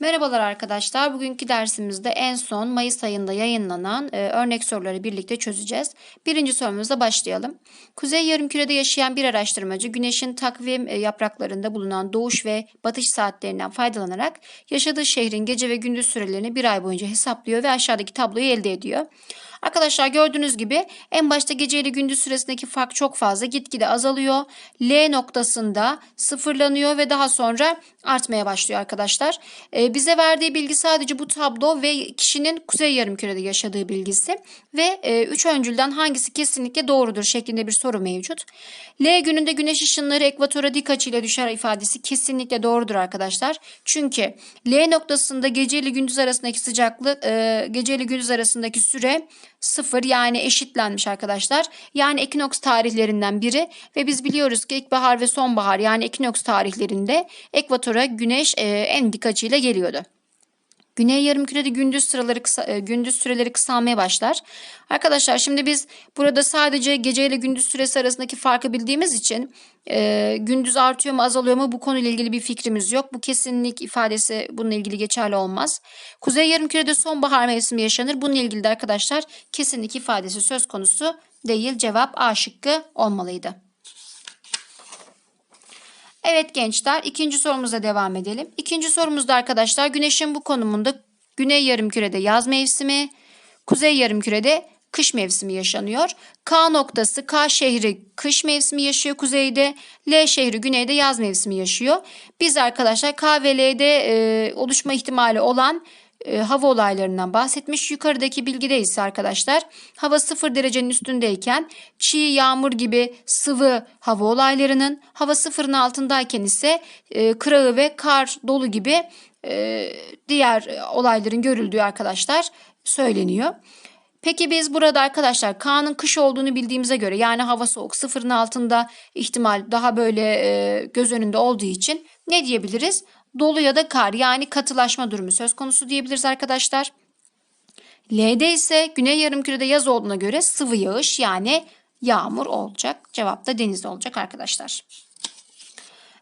Merhabalar arkadaşlar. Bugünkü dersimizde en son Mayıs ayında yayınlanan e, örnek soruları birlikte çözeceğiz. Birinci sorumuzla başlayalım. Kuzey yarımkürede yaşayan bir araştırmacı güneşin takvim e, yapraklarında bulunan doğuş ve batış saatlerinden faydalanarak yaşadığı şehrin gece ve gündüz sürelerini bir ay boyunca hesaplıyor ve aşağıdaki tabloyu elde ediyor. Arkadaşlar gördüğünüz gibi en başta gece ile gündüz süresindeki fark çok fazla gitgide azalıyor. L noktasında sıfırlanıyor ve daha sonra artmaya başlıyor arkadaşlar. Ee, bize verdiği bilgi sadece bu tablo ve kişinin kuzey yarımkürede yaşadığı bilgisi ve e, üç öncülden hangisi kesinlikle doğrudur şeklinde bir soru mevcut. L gününde güneş ışınları ekvatora dik açıyla düşer ifadesi kesinlikle doğrudur arkadaşlar. Çünkü L noktasında gece ile gündüz arasındaki sıcaklık, e, gece ile gündüz arasındaki süre sıfır yani eşitlenmiş arkadaşlar. Yani ekinoks tarihlerinden biri ve biz biliyoruz ki ilkbahar ve sonbahar yani ekinoks tarihlerinde ekvatora güneş e, en dik açıyla geliyordu. Güney yarımkürede gündüz sıraları kısa, e, gündüz süreleri kısalmaya başlar. Arkadaşlar şimdi biz burada sadece gece ile gündüz süresi arasındaki farkı bildiğimiz için e, gündüz artıyor mu azalıyor mu bu konuyla ilgili bir fikrimiz yok. Bu kesinlik ifadesi bununla ilgili geçerli olmaz. Kuzey yarımkürede sonbahar mevsimi yaşanır. Bununla ilgili de arkadaşlar kesinlik ifadesi söz konusu değil. Cevap A şıkkı olmalıydı. Evet gençler ikinci sorumuza devam edelim. İkinci sorumuzda arkadaşlar güneşin bu konumunda güney yarımkürede yaz mevsimi, kuzey yarımkürede kış mevsimi yaşanıyor. K noktası K şehri kış mevsimi yaşıyor kuzeyde, L şehri güneyde yaz mevsimi yaşıyor. Biz arkadaşlar K ve L'de e, oluşma ihtimali olan e, hava olaylarından bahsetmiş. Yukarıdaki bilgide ise arkadaşlar hava 0 derecenin üstündeyken çiğ, yağmur gibi sıvı hava olaylarının hava sıfırın altındayken ise e, kırağı ve kar dolu gibi e, diğer olayların görüldüğü arkadaşlar söyleniyor. Peki biz burada arkadaşlar K'nın kış olduğunu bildiğimize göre yani hava soğuk sıfırın altında ihtimal daha böyle e, göz önünde olduğu için ne diyebiliriz? Dolu ya da kar yani katılaşma durumu söz konusu diyebiliriz arkadaşlar. L'de ise güney yarımkürede yaz olduğuna göre sıvı yağış yani yağmur olacak. Cevap da denizde olacak arkadaşlar.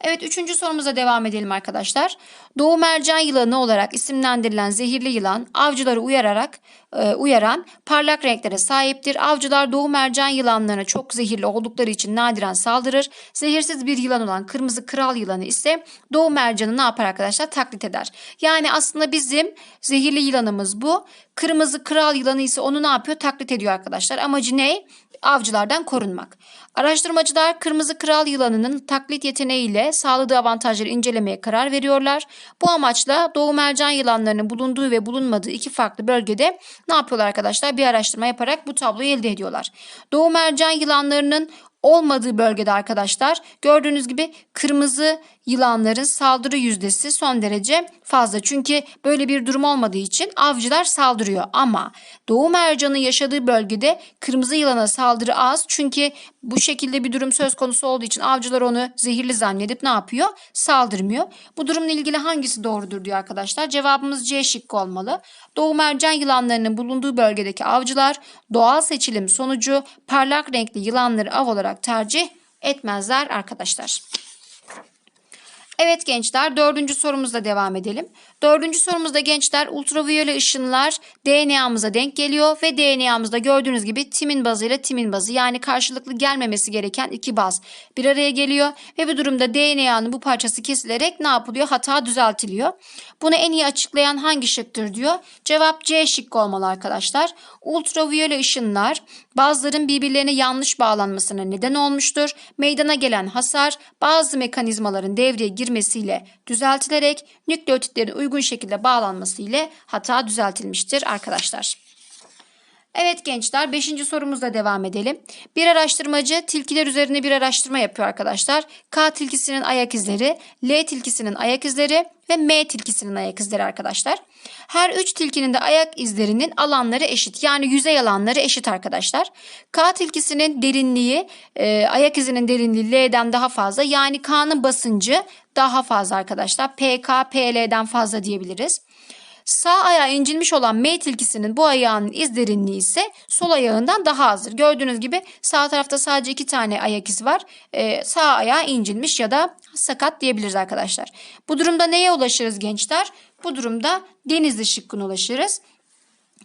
Evet üçüncü sorumuza devam edelim arkadaşlar. Doğu mercan yılanı olarak isimlendirilen zehirli yılan avcıları uyararak e, uyaran parlak renklere sahiptir. Avcılar doğu mercan yılanlarına çok zehirli oldukları için nadiren saldırır. Zehirsiz bir yılan olan kırmızı kral yılanı ise doğu mercanı ne yapar arkadaşlar? Taklit eder. Yani aslında bizim zehirli yılanımız bu. Kırmızı kral yılanı ise onu ne yapıyor? Taklit ediyor arkadaşlar. Amacı ne? Avcılardan korunmak. Araştırmacılar kırmızı kral yılanının taklit yeteneğiyle sağladığı avantajları incelemeye karar veriyorlar. Bu amaçla doğu mercan yılanlarının bulunduğu ve bulunmadığı iki farklı bölgede ne yapıyorlar arkadaşlar? Bir araştırma yaparak bu tabloyu elde ediyorlar. Doğu mercan yılanlarının olmadığı bölgede arkadaşlar gördüğünüz gibi kırmızı yılanların saldırı yüzdesi son derece fazla. Çünkü böyle bir durum olmadığı için avcılar saldırıyor ama doğu mercanı yaşadığı bölgede kırmızı yılana saldırı az. Çünkü bu şekilde bir durum söz konusu olduğu için avcılar onu zehirli zannedip ne yapıyor? Saldırmıyor. Bu durumla ilgili hangisi doğrudur diyor arkadaşlar. Cevabımız C şıkkı olmalı. Doğu mercan yılanlarının bulunduğu bölgedeki avcılar doğal seçilim sonucu parlak renkli yılanları av olarak tercih etmezler arkadaşlar. Evet gençler dördüncü sorumuzla devam edelim. Dördüncü sorumuzda gençler ultraviyole ışınlar DNA'mıza denk geliyor ve DNA'mızda gördüğünüz gibi timin bazı ile timin bazı yani karşılıklı gelmemesi gereken iki baz bir araya geliyor ve bu durumda DNA'nın bu parçası kesilerek ne yapılıyor? Hata düzeltiliyor. Bunu en iyi açıklayan hangi şıktır diyor. Cevap C şıkkı olmalı arkadaşlar. Ultraviyole ışınlar bazıların birbirlerine yanlış bağlanmasına neden olmuştur. Meydana gelen hasar bazı mekanizmaların devreye girmesiyle düzeltilerek nükleotitlerin uygun şekilde bağlanması ile hata düzeltilmiştir arkadaşlar. Evet gençler 5. sorumuzla devam edelim. Bir araştırmacı tilkiler üzerine bir araştırma yapıyor arkadaşlar. K tilkisinin ayak izleri, L tilkisinin ayak izleri ve M tilkisinin ayak izleri arkadaşlar. Her üç tilkinin de ayak izlerinin alanları eşit. Yani yüzey alanları eşit arkadaşlar. K tilkisinin derinliği, e, ayak izinin derinliği L'den daha fazla. Yani K'nın basıncı daha fazla arkadaşlar. PK, PL'den fazla diyebiliriz. Sağ ayağı incinmiş olan M tilkisinin bu ayağının iz derinliği ise sol ayağından daha azdır. Gördüğünüz gibi sağ tarafta sadece iki tane ayak izi var. Ee, sağ ayağı incinmiş ya da sakat diyebiliriz arkadaşlar. Bu durumda neye ulaşırız gençler? Bu durumda denizli şıkkına ulaşırız.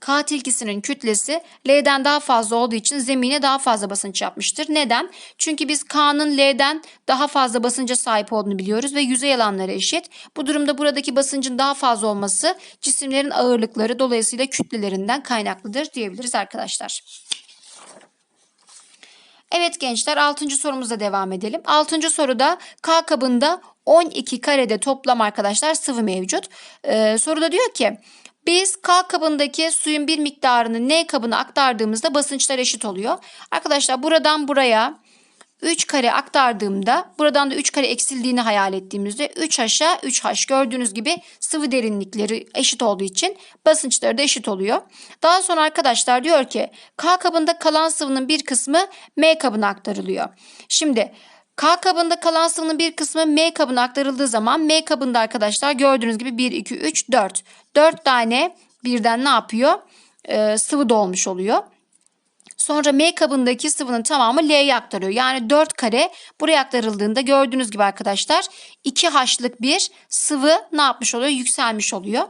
K tilkisinin kütlesi L'den daha fazla olduğu için zemine daha fazla basınç yapmıştır. Neden? Çünkü biz K'nın L'den daha fazla basınca sahip olduğunu biliyoruz ve yüzey alanları eşit. Bu durumda buradaki basıncın daha fazla olması cisimlerin ağırlıkları dolayısıyla kütlelerinden kaynaklıdır diyebiliriz arkadaşlar. Evet gençler 6. sorumuza devam edelim. 6. soruda K kabında 12 karede toplam arkadaşlar sıvı mevcut. Ee, soruda diyor ki biz K kabındaki suyun bir miktarını N kabına aktardığımızda basınçlar eşit oluyor. Arkadaşlar buradan buraya 3 kare aktardığımda buradan da 3 kare eksildiğini hayal ettiğimizde 3 aşağı 3 haş gördüğünüz gibi sıvı derinlikleri eşit olduğu için basınçları da eşit oluyor. Daha sonra arkadaşlar diyor ki K kabında kalan sıvının bir kısmı M kabına aktarılıyor. Şimdi K kabında kalan sıvının bir kısmı M kabına aktarıldığı zaman M kabında arkadaşlar gördüğünüz gibi 1, 2, 3, 4. 4 tane birden ne yapıyor? Ee, sıvı dolmuş oluyor. Sonra M kabındaki sıvının tamamı L'ye aktarıyor. Yani 4 kare buraya aktarıldığında gördüğünüz gibi arkadaşlar 2 haşlık bir sıvı ne yapmış oluyor? Yükselmiş oluyor.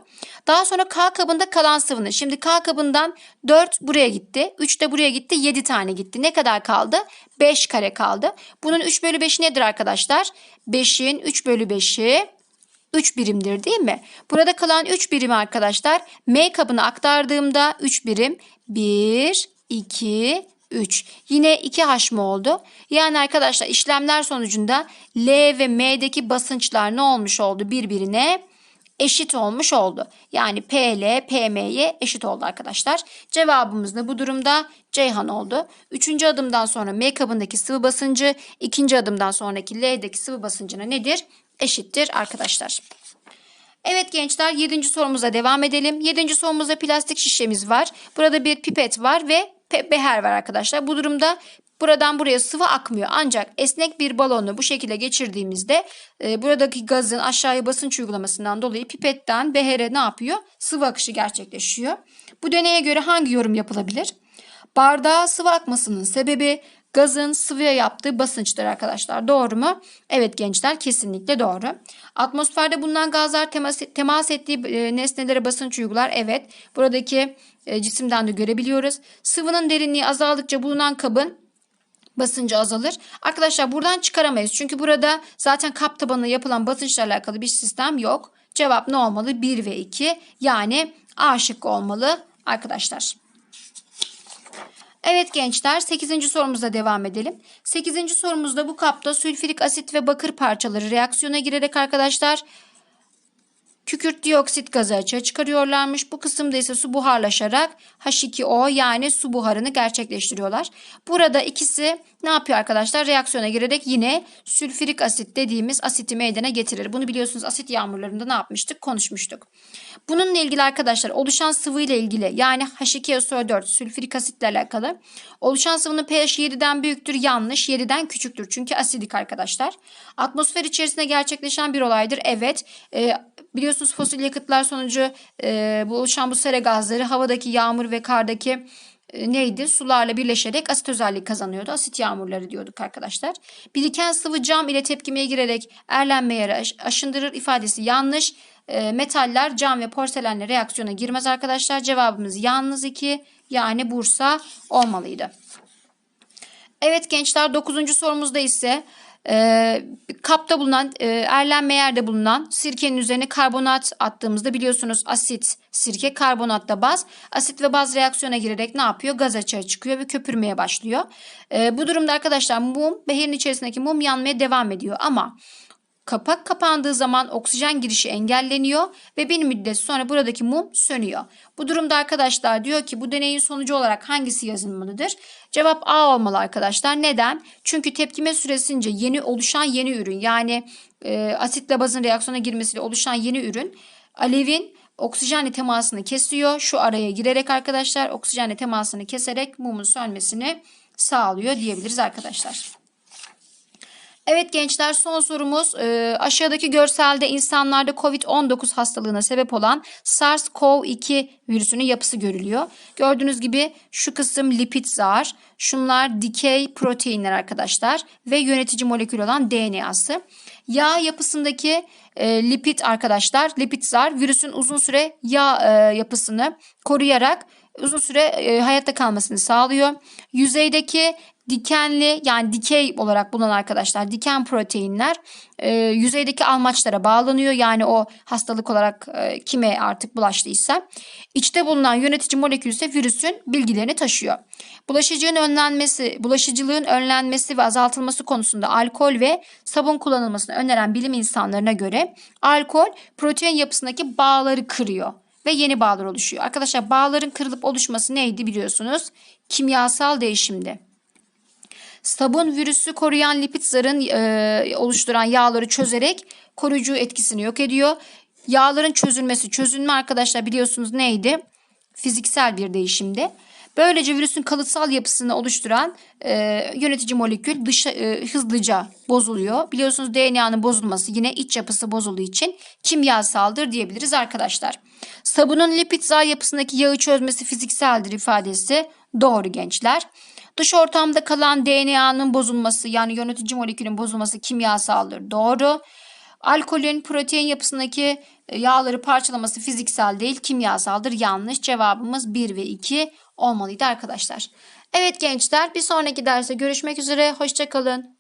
Daha sonra K kabında kalan sıvının. Şimdi K kabından 4 buraya gitti. 3 de buraya gitti. 7 tane gitti. Ne kadar kaldı? 5 kare kaldı. Bunun 3 bölü 5'i nedir arkadaşlar? 5'in 3 bölü 5'i 3 birimdir değil mi? Burada kalan 3 birim arkadaşlar M kabına aktardığımda 3 birim 1, 2, 3. Yine 2 haş mı oldu? Yani arkadaşlar işlemler sonucunda L ve M'deki basınçlar ne olmuş oldu? Birbirine eşit olmuş oldu. Yani PL, PM'ye eşit oldu arkadaşlar. Cevabımız da bu durumda Ceyhan oldu. Üçüncü adımdan sonra M kabındaki sıvı basıncı, ikinci adımdan sonraki L'deki sıvı basıncına nedir? Eşittir arkadaşlar. Evet gençler 7. sorumuza devam edelim. 7. sorumuzda plastik şişemiz var. Burada bir pipet var ve beher var arkadaşlar. Bu durumda buradan buraya sıvı akmıyor. Ancak esnek bir balonu bu şekilde geçirdiğimizde e, buradaki gazın aşağıya basınç uygulamasından dolayı pipetten behere ne yapıyor? Sıvı akışı gerçekleşiyor. Bu deneye göre hangi yorum yapılabilir? Bardağa sıvı akmasının sebebi gazın sıvıya yaptığı basınçtır arkadaşlar. Doğru mu? Evet gençler kesinlikle doğru. Atmosferde bulunan gazlar temas, temas ettiği e, nesnelere basınç uygular. Evet. Buradaki e, cisimden de görebiliyoruz. Sıvının derinliği azaldıkça bulunan kabın basıncı azalır. Arkadaşlar buradan çıkaramayız. Çünkü burada zaten kap tabanına yapılan basınçla alakalı bir sistem yok. Cevap ne olmalı? 1 ve 2 yani A şıkkı olmalı arkadaşlar. Evet gençler 8. sorumuza devam edelim. 8. sorumuzda bu kapta sülfürik asit ve bakır parçaları reaksiyona girerek arkadaşlar kükürt dioksit gazı açığa çıkarıyorlarmış. Bu kısımda ise su buharlaşarak H2O yani su buharını gerçekleştiriyorlar. Burada ikisi ne yapıyor arkadaşlar? Reaksiyona girerek yine sülfürik asit dediğimiz asiti meydana getirir. Bunu biliyorsunuz asit yağmurlarında ne yapmıştık? Konuşmuştuk. Bununla ilgili arkadaşlar oluşan sıvı ile ilgili yani H2SO4 sülfürik asitle alakalı oluşan sıvının pH 7'den büyüktür yanlış 7'den küçüktür çünkü asidik arkadaşlar. Atmosfer içerisinde gerçekleşen bir olaydır. Evet e, biliyorsunuz fosil yakıtlar sonucu e, bu oluşan bu sera gazları havadaki yağmur ve kardaki e, neydi? Sularla birleşerek asit özellik kazanıyordu. Asit yağmurları diyorduk arkadaşlar. Biriken sıvı cam ile tepkimeye girerek erlenmeye aşındırır ifadesi yanlış. E, metaller cam ve porselenle reaksiyona girmez arkadaşlar. Cevabımız yalnız 2 yani Bursa olmalıydı. Evet gençler 9. sorumuzda ise e, kapta bulunan e, erlenme yerde bulunan sirkenin üzerine karbonat attığımızda biliyorsunuz asit sirke karbonatta baz. Asit ve baz reaksiyona girerek ne yapıyor? Gaz açığa çıkıyor ve köpürmeye başlıyor. E, bu durumda arkadaşlar mum beherin içerisindeki mum yanmaya devam ediyor. Ama Kapak kapandığı zaman oksijen girişi engelleniyor ve bir müddet sonra buradaki mum sönüyor. Bu durumda arkadaşlar diyor ki bu deneyin sonucu olarak hangisi yazılmalıdır? Cevap A olmalı arkadaşlar. Neden? Çünkü tepkime süresince yeni oluşan yeni ürün yani e, asitle bazın reaksiyona girmesiyle oluşan yeni ürün alevin oksijenle temasını kesiyor. Şu araya girerek arkadaşlar oksijenle temasını keserek mumun sönmesini sağlıyor diyebiliriz arkadaşlar. Evet gençler son sorumuz e, aşağıdaki görselde insanlarda COVID-19 hastalığına sebep olan SARS-CoV-2 virüsünün yapısı görülüyor. Gördüğünüz gibi şu kısım lipid zar, şunlar dikey proteinler arkadaşlar ve yönetici molekül olan DNA'sı. Yağ yapısındaki e, lipid arkadaşlar, lipid zar virüsün uzun süre yağ e, yapısını koruyarak uzun süre e, hayatta kalmasını sağlıyor. Yüzeydeki dikenli yani dikey olarak bulunan arkadaşlar diken proteinler e, yüzeydeki almaçlara bağlanıyor. Yani o hastalık olarak e, kime artık bulaştıysa. İçte bulunan yönetici molekül ise virüsün bilgilerini taşıyor. Bulaşıcılığın önlenmesi, bulaşıcılığın önlenmesi ve azaltılması konusunda alkol ve sabun kullanılmasını öneren bilim insanlarına göre alkol protein yapısındaki bağları kırıyor ve yeni bağlar oluşuyor. Arkadaşlar bağların kırılıp oluşması neydi biliyorsunuz? Kimyasal değişimdi. Sabun virüsü koruyan lipid zarın e, oluşturan yağları çözerek koruyucu etkisini yok ediyor. Yağların çözülmesi, çözülme arkadaşlar biliyorsunuz neydi? Fiziksel bir değişimdi. Böylece virüsün kalıtsal yapısını oluşturan e, yönetici molekül dışa, e, hızlıca bozuluyor. Biliyorsunuz DNA'nın bozulması yine iç yapısı bozulduğu için kimyasaldır diyebiliriz arkadaşlar. Sabunun lipid zar yapısındaki yağı çözmesi fizikseldir ifadesi doğru gençler. Dış ortamda kalan DNA'nın bozulması yani yönetici molekülün bozulması kimyasaldır. Doğru. Alkolün protein yapısındaki e, yağları parçalaması fiziksel değil kimyasaldır. Yanlış. Cevabımız 1 ve 2 olmalıydı arkadaşlar. Evet gençler bir sonraki derse görüşmek üzere. Hoşçakalın.